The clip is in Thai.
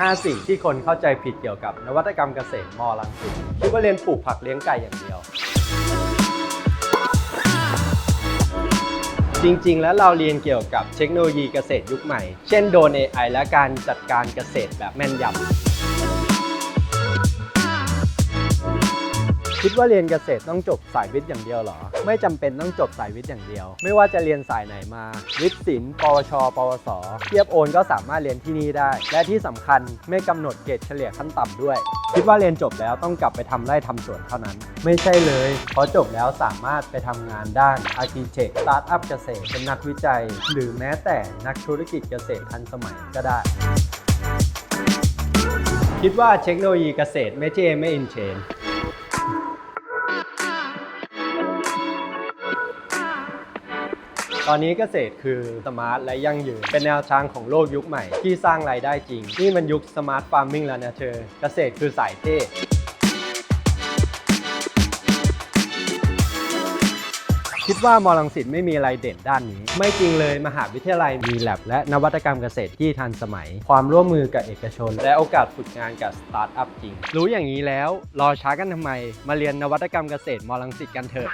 5 สิ่งที่คนเข้าใจผิดเกี่ยวกับนวัตกรรมเกษตรมอลังสิตคิดว่าเรียนปลูกผักเลี้ยงไก่อย่างเดียว จริงๆ แล้วเราเรียนเกี่ยวกับเทคโนโลยีเกษตรยุคใหม่ เช่นโดน AI และการจัดการเกษตรแบบแม่นยำ คิดว่าเรียนเกษตรต้องจบสายวิทย์อย่างเดียวเหรอ ไม่จำเป็นต้องจบสายวิทย์อย่างเดียว ไม่ว่าจะเรียนสายไหนมา วิทย์ศิลป์ปวช ปวส เทียบโอนก็สามารถเรียนที่นี่ได้ และที่สำคัญไม่กำหนดเกรดเฉลี่ยขั้นต่ำด้วย คิดว่าเรียนจบแล้วต้องกลับไปทำไร่ทำสวนเท่านั้น ไม่ใช่เลยเพราะจบแล้วสามารถไปทำงานด้านอาร์เคเต็กสตาร์ทอัพเกษตรเป็นนักวิจัย หรือแม้แต่นักธุรกิจเกษตรทันสมัยก็ได้คิดว่าเทคโนโลยีเกษตรไม่เจไม่อินเชน ตอนนี้เกษตรคือสมาร์ทและยั่งยืน เป็นแนวทางของโลกยุคใหม่ ที่สร้างรายได้จริง นี่มันยุคสมาร์ทฟาร์มิงแล้วนะเธอ เกษตรคือสายเท่คิดว่ามอลังสิตไม่มีอะไรเด่นด้านนี้ ไม่จริงเลยมหาวิทยาลัยมีแลบและนวัตกรรมเกษตรที่ทันสมัย ความร่วมมือกับเอกชน และโอกาสฝึกงานกับสตาร์ทอัพจริง รู้อย่างนี้แล้ว รอช้ากันทำไม มาเรียนนวัตกรรมเกษตรมอลังสิตกันเถอะ